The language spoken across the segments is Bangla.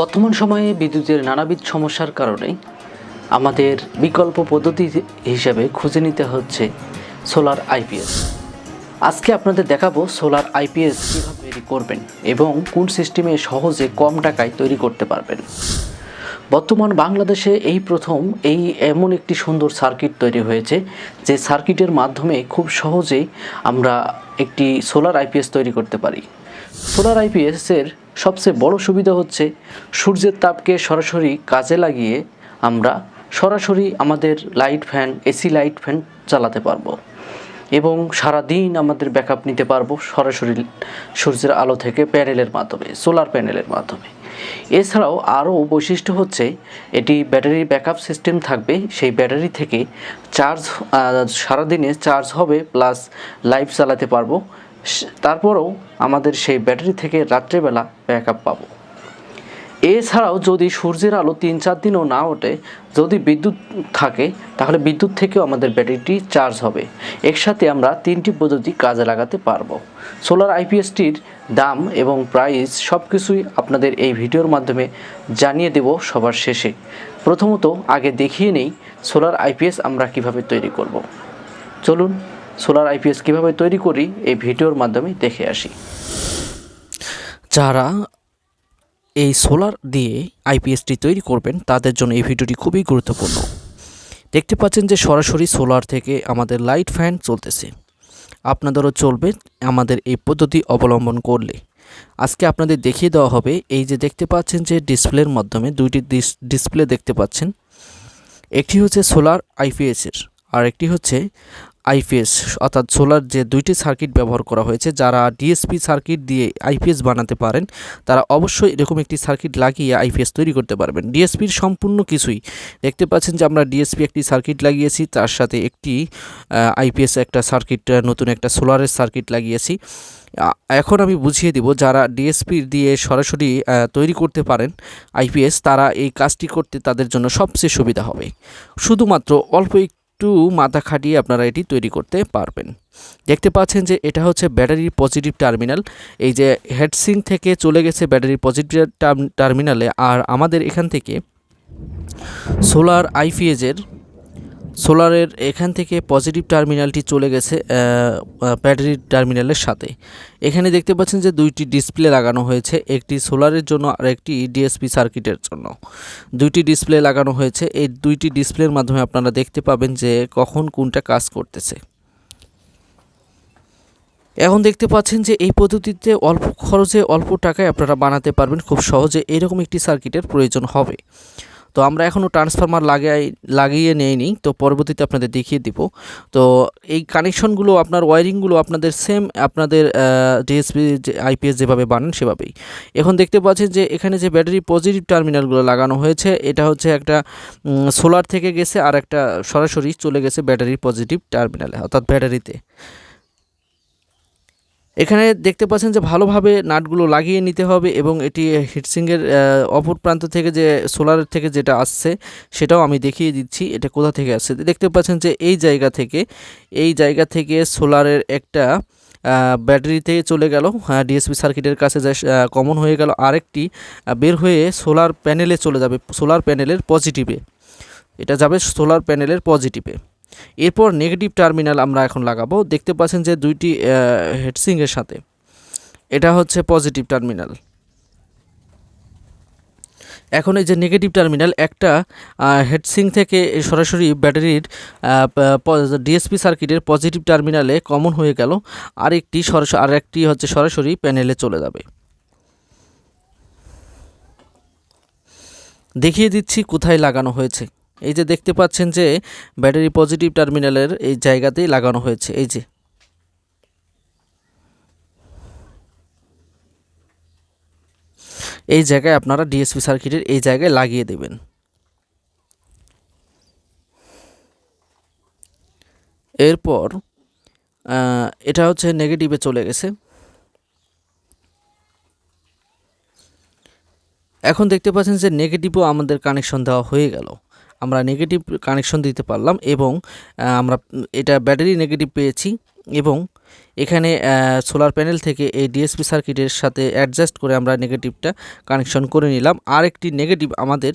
বর্তমান সময়ে বিদ্যুতের নানাবিধ সমস্যার কারণে আমাদের বিকল্প পদ্ধতি হিসাবে খুঁজে নিতে হচ্ছে সোলার আইপিএস। আজকে আপনাদের দেখাবো সোলার আইপিএস কীভাবে তৈরি করবেন এবং কোন সিস্টেমে সহজে কম টাকায় তৈরি করতে পারবেন। বর্তমান বাংলাদেশে এই প্রথম এই এমন একটি সুন্দর সার্কিট তৈরি হয়েছে, যে সার্কিটের মাধ্যমে খুব সহজেই আমরা একটি সোলার আইপিএস তৈরি করতে পারি। সোলার আইপিএসের সবচেয়ে বড় সুবিধা হচ্ছে সূর্যের তাপকে সরাসরি কাজে লাগিয়ে আমরা সরাসরি আমাদের light fan, AC light fan চালাতে পারব। এবং সারা দিন আমাদের ব্যাকআপ নিতে পারব সরাসরি সূর্যের আলো থেকে প্যানেলের মাধ্যমে, সোলার প্যানেলের মাধ্যমে। এছাড়াও আরও বৈশিষ্ট্য হচ্ছে এটি ব্যাটারি ব্যাকআপ সিস্টেম থাকবে, সেই ব্যাটারি থেকে চার্জ সারাদিনে চার্জ হবে, প্লাস লাইভ চালাতে পারব। তারপরেও আমাদের সেই ব্যাটারি থেকে রাত্রেবেলা ব্যাকআপ পাবো। এছাড়াও যদি সূর্যের আলো তিন চার দিনও না ওঠে, যদি বিদ্যুৎ থাকে, তাহলে বিদ্যুৎ থেকেও আমাদের ব্যাটারিটি চার্জ হবে। একসাথে আমরা তিনটি পদ্ধতি কাজে লাগাতে পারব। সোলার আইপিএসটির দাম এবং প্রাইস সব কিছুই আপনাদের এই ভিডিওর মাধ্যমে জানিয়ে দেব সবার শেষে। প্রথমত আগে দেখিয়ে নেই সোলার আইপিএস আমরা কীভাবে তৈরি করব। চলুন সোলার আইপিএস কীভাবে তৈরি করি, এই ভিডিওর মাধ্যমে দেখে আসি। যারা এই সোলার দিয়ে আইপিএসটি তৈরি করবেন, তাদের জন্য এই ভিডিওটি খুবই গুরুত্বপূর্ণ। দেখতে পাচ্ছেন যে সরাসরি সোলার থেকে আমাদের লাইট ফ্যান চলতেছে। আপনাদেরও চলবে আমাদের এই পদ্ধতি অবলম্বন করলে। আজকে আপনাদের দেখিয়ে দেওয়া হবে, এই যে দেখতে পাচ্ছেন যে ডিসপ্লের মাধ্যমে দুইটি ডিসপ্লে দেখতে পাচ্ছেন। একটি হচ্ছে সোলার আইপিএসের আর একটি হচ্ছে আইপিএস, অর্থাৎ সোলার যে দুইটি সার্কিট ব্যবহার করা হয়েছে, যারা ডিএসপি সার্কিট দিয়ে আইপিএস বানাতে পারেন, তারা অবশ্যই এরকম একটি সার্কিট লাগিয়ে আইপিএস তৈরি করতে পারবেন। ডিএসপির সম্পূর্ণ কিছুই দেখতে পাচ্ছেন যে, আমরা ডিএসপি একটি সার্কিট লাগিয়েছি, তার সাথে একটি আইপিএস একটা সার্কিট নতুন একটা সোলারের সার্কিট লাগিয়েছি। এখন আমি বুঝিয়ে দিব, যারা ডিএসপি দিয়ে সরাসরি তৈরি করতে পারেন আইপিএস, তারা এই কাজটি করতে তাদের জন্য সবচেয়ে সুবিধা হবে। শুধুমাত্র অল্প একটু মাথা খাটিয়ে আপনারা এটি তৈরি করতে পারবেন। দেখতে পাচ্ছেন যে এটা হচ্ছে ব্যাটারির পজিটিভ টার্মিনাল। এই যে হেডসিং থেকে চলে গেছে ব্যাটারির পজিটিভ টার্মিনালে। আর আমাদের এখান থেকে সোলার আইপিএজের সোলারের এখান থেকে পজিটিভ টার্মিনালটি চলে গেছে ব্যাটারি টার্মিনালের সাথে। এখানে দেখতে পাচ্ছেন যে দুইটি ডিসপ্লে লাগানো হয়েছে, একটি সোলারের জন্য আর একটি ডিএসপি সার্কিটের জন্য। দুইটি ডিসপ্লে লাগানো হয়েছে, এই দুইটি ডিসপ্লের মাধ্যমে আপনারা দেখতে পাবেন যে কখন কোনটা কাজ করতেছে। এখন দেখতে পাচ্ছেন যে এই পদ্ধতিতে অল্প খরচে অল্প টাকায় আপনারা বানাতে পারবেন, খুব সহজে এরকম একটি সার্কিটের প্রয়োজন হবে। তো আমরা এখনও ট্রান্সফরমার লাগাই, লাগিয়ে নেইনি, তো পরবর্তীতে আপনাদের দেখিয়ে দিব। তো এই কানেকশনগুলো আপনার ওয়ারিংগুলো আপনাদের সেম আপনাদের ডিএসপি আইপিএস যেভাবে বানান সেভাবেই। এখন দেখতে পাচ্ছেন যে, এখানে যে ব্যাটারি পজিটিভ টার্মিনালগুলো লাগানো হয়েছে, এটা হচ্ছে একটা সোলার থেকে গেছে, আর একটা সরাসরি চলে গেছে ব্যাটারির পজিটিভ টার্মিনালে অর্থাৎ ব্যাটারিতে এখানে দেখতে পাচ্ছেন যে ভালোভাবে নাটগুলো লাগিয়ে নিতে হবে এবং এটি হিটসিংয়ের অপর প্রান্ত থেকে যে সোলারের থেকে যেটা আসছে সেটাও আমি দেখিয়ে দিচ্ছি, এটা কোথা থেকে আসছে? দেখতে পাচ্ছেন যে এই জায়গা থেকে, এই জায়গা থেকে সোলারের একটা ব্যাটারিতে চলে গেল হ্যাঁ ডিএসপি সার্কিটের কাছে যা কমন হয়ে গেল, আরেকটি বের হয়ে সোলার প্যানেলে চলে যাবে, সোলার প্যানেলের পজিটিভে। এটা যাবে সোলার প্যানেলের পজিটিভে। এরপর নেগেটিভ টার্মিনাল আমরা এখন লাগাবো। দেখতে পাচ্ছেন যে দুইটি হেডসিংয়ের সাথে। এটা হচ্ছে পজিটিভ টার্মিনাল এখন এই যে নেগেটিভ টার্মিনাল একটা হেডসিং থেকে সরাসরি ব্যাটারির ডিএসপি সার্কিটের পজিটিভ টার্মিনালে কমন হয়ে গেল। আর একটি সরাসরি আর একটি হচ্ছে সরাসরি প্যানেলে চলে যাবে। দেখিয়ে দিচ্ছি কোথায় লাগানো হয়েছে। এই যে দেখতে পাচ্ছেন যে ব্যাটারি পজিটিভ টার্মিনালের এই জায়গাতেই লাগানো হয়েছে, এই যে। এই জায়গায় আপনারা ডিএসপি সার্কিটের এই জায়গায় লাগিয়ে দেবেন। এরপর এটা হচ্ছে নেগেটিভে চলে গেছে। এখন দেখতে পাচ্ছেন যে নেগেটিভও আমাদের কানেকশন দেওয়া হয়ে গেল। আমরা নেগেটিভ কানেকশন দিতে পারলাম এবং আমরা এটা ব্যাটারি নেগেটিভ পেয়েছি এবং এখানে সোলার প্যানেল থেকে এই ডিএসপি সার্কিটের সাথে অ্যাডজাস্ট করে আমরা নেগেটিভটা কানেকশন করে নিলাম। আর একটি নেগেটিভ আমাদের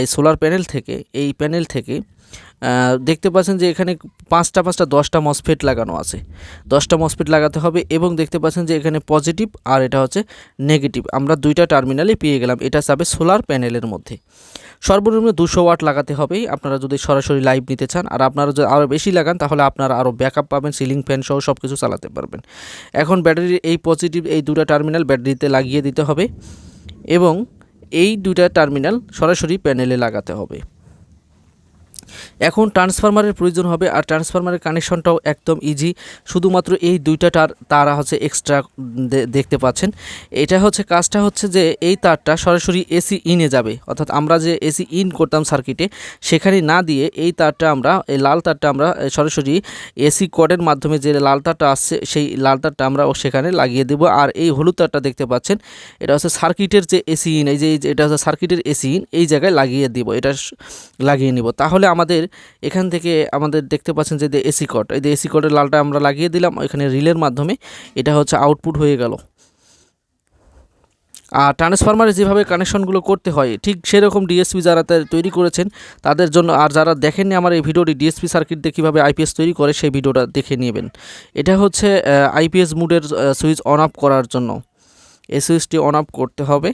এই সোলার প্যানেল থেকে, এই প্যানেল থেকে দেখতে পাচ্ছেন যে এখানে পাঁচটা পাঁচটা, দশটা মসফেট লাগানো আছে। দশটা মসফেট লাগাতে হবে এবং দেখতে পাচ্ছেন যে এখানে পজিটিভ আর এটা হচ্ছে নেগেটিভ আমরা দুইটা টার্মিনালে পেয়ে গেলাম। এটা যাবে সোলার প্যানেলের মধ্যে। সর্বনিম্ন দুশো ওয়াট লাগাতে হবে আপনারা যদি সরাসরি লাইভ নিতে চান, আর আপনারা যদি আরও বেশি লাগান, তাহলে আপনারা আরও ব্যাকআপ পাবেন সিলিং ফ্যান সহ সব কিছু চালাতে পারবেন। এখন ব্যাটারির এই পজিটিভ এই দুটা টার্মিনাল ব্যাটারিতে লাগিয়ে দিতে হবে এবং এই দুটা টার্মিনাল সরাসরি প্যানেলে লাগাতে হবে। এখন ট্রান্সফরমারের প্রয়োজন হবে আর ট্রান্সফরমারের কানেকশনটাও একদম ইজি শুধুমাত্র এই দুইটা তার, তারা হচ্ছে এক্সট্রা দেখতে পাচ্ছেন। এটা হচ্ছে, কাজটা হচ্ছে যে এই তারটা সরাসরি এসি ইনে যাবে। অর্থাৎ আমরা যে এসি ইন করতাম সার্কিটে সেখানে না দিয়ে এই তারটা আমরা, এই লাল তারটা আমরা সরাসরি এসি কোডের মাধ্যমে যে লাল তারটা আসছে, সেই লাল তারটা আমরা সেখানে লাগিয়ে দেবো। আর এই হলুদ তারটা দেখতে পাচ্ছেন, এটা হচ্ছে সার্কিটের যে এসি ইন এই যে এটা হচ্ছে সার্কিটের এসি ইন এই জায়গায় লাগিয়ে দিব, এটা লাগিয়ে নিব। তাহলে আমাদের এখান থেকে আমাদের দেখতে পাচ্ছেন যে এসি কট এই যে এসি কটের লালটা আমরা লাগিয়ে দিলাম এখানে রিলের মাধ্যমে। এটা হচ্ছে আউটপুট হয়ে গেল। আর ট্রান্সফরমারে যেভাবে কানেকশনগুলো করতে হয়, ঠিক সেরকম ডিএসপি যারা তৈরি করেছেন, তাদের জন্য আর যারা দেখেননি আমার এই ভিডিওটি ডিএসপি সার্কিট দিয়ে কীভাবে আইপিএস তৈরি করে সেই ভিডিওটা দেখে নেবেন। এটা হচ্ছে আইপিএস মুডের সুইচ অন অফ করার জন্য। এই সুইচটি অন অফ করতে হবে।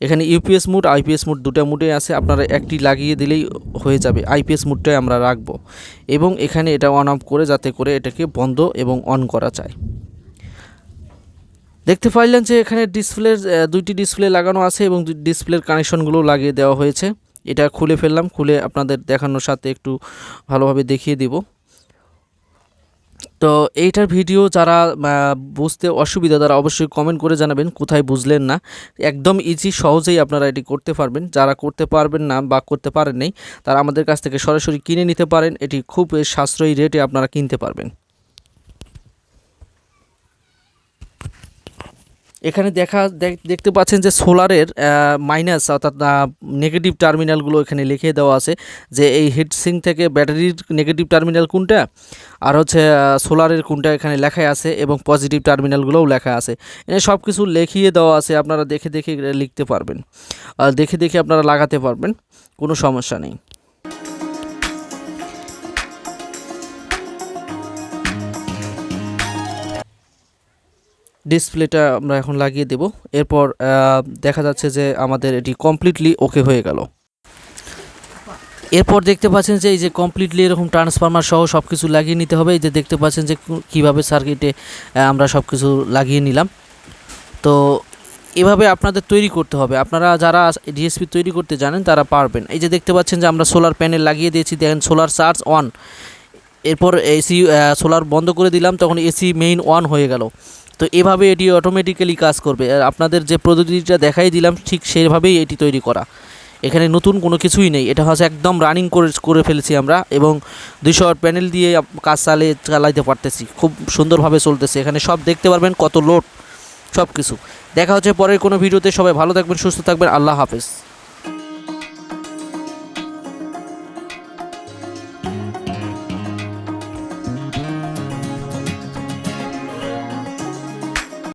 এখানে ইউপিএস মুড, আইপিএস মুড দুটো মুডে আছে, আপনারা একটি লাগিয়ে দিলেই হয়ে যাবে। আইপিএস মুডটাই আমরা রাখব। এবং এখানে এটা অন অফ করে যাতে করে এটাকে বন্ধ এবং অন করা যায়। দেখতে পাইলেন যে এখানে ডিসপ্লের দুইটি ডিসপ্লে লাগানো আছে এবং ডিসপ্লের কানেকশনগুলো লাগিয়ে দেওয়া হয়েছে। এটা খুলে ফেললাম, খুলে আপনাদের দেখানোর সাথে একটু ভালোভাবে দেখিয়ে দিব। তো এইটার ভিডিও যারা বুঝতে অসুবিধা, তারা অবশ্যই কমেন্ট করে জানাবেন, কোথায় বুঝলেন না। একদম ইজি সহজেই আপনারা এটি করতে পারবেন। যারা করতে পারবেন না বা করতে পারেন নাই, তারা আমাদের কাছ থেকে সরাসরি কিনে নিতে পারেন। এটি খুব সাশ্রয়ী রেটে আপনারা কিনতে পারবেন। এখানে দেখা দেখ- দেখতে পাচ্ছেন যে সোলারের মাইনাস অর্থাৎ নেগেটিভ টার্মিনালগুলো এখানে লিখে দেওয়া আছে যে এই হিটসিং থেকে ব্যাটারির নেগেটিভ টার্মিনাল কোনটা আর হচ্ছে সোলারের কোনটা এখানে লেখাই আছে এবং পজিটিভ টার্মিনালগুলোও লেখা আছে। এখানে সব কিছু লিখিয়ে দেওয়া আছে, আপনারা দেখে দেখে লিখতে পারবেন। আর দেখে দেখে আপনারা লাগাতে পারবেন, কোনো সমস্যা নেই। ডিসপ্লেটা আমরা এখন লাগিয়ে দেব। এরপর দেখা যাচ্ছে যে আমাদের এটি কমপ্লিটলি ওকে হয়ে গেল। এরপর দেখতে পাচ্ছেন যে এই যে কমপ্লিটলি এরকম ট্রান্সফরমার সহ সব কিছু লাগিয়ে নিতে হবে। এই যে দেখতে পাচ্ছেন যে কীভাবে সার্কিটে আমরা সব কিছু লাগিয়ে নিলাম। তো এভাবে আপনাদের তৈরি করতে হবে। আপনারা যারা ডিএসপি তৈরি করতে জানেন, তারা পারবেন। এই যে দেখতে পাচ্ছেন যে আমরা সোলার প্যানেল লাগিয়ে দিয়েছি। দেখেন সোলার চার্জ অন এরপর এসি সোলার বন্ধ করে দিলাম। তখন এসি মেইন অন হয়ে গেল। তো এভাবে এটি অটোমেটিক্যালি কাজ করবে। আর আপনাদের যে পদ্ধতিটা দেখাই দিলাম, ঠিক সেভাবেই এটি তৈরি করা। এখানে নতুন কোনো কিছুই নেই। এটা হচ্ছে একদম রানিং করে করে ফেলেছি আমরা এবং দুইশো প্যানেল দিয়ে কাজ চালিয়ে, চালাইতে পারতেছি। খুব সুন্দরভাবে চলতেছে। এখানে সব দেখতে পারবেন কত লোড সব কিছু দেখা হচ্ছে পরের কোনো ভিডিওতে। সবাই ভালো থাকবেন, সুস্থ থাকবেন। আল্লাহ হাফেজ।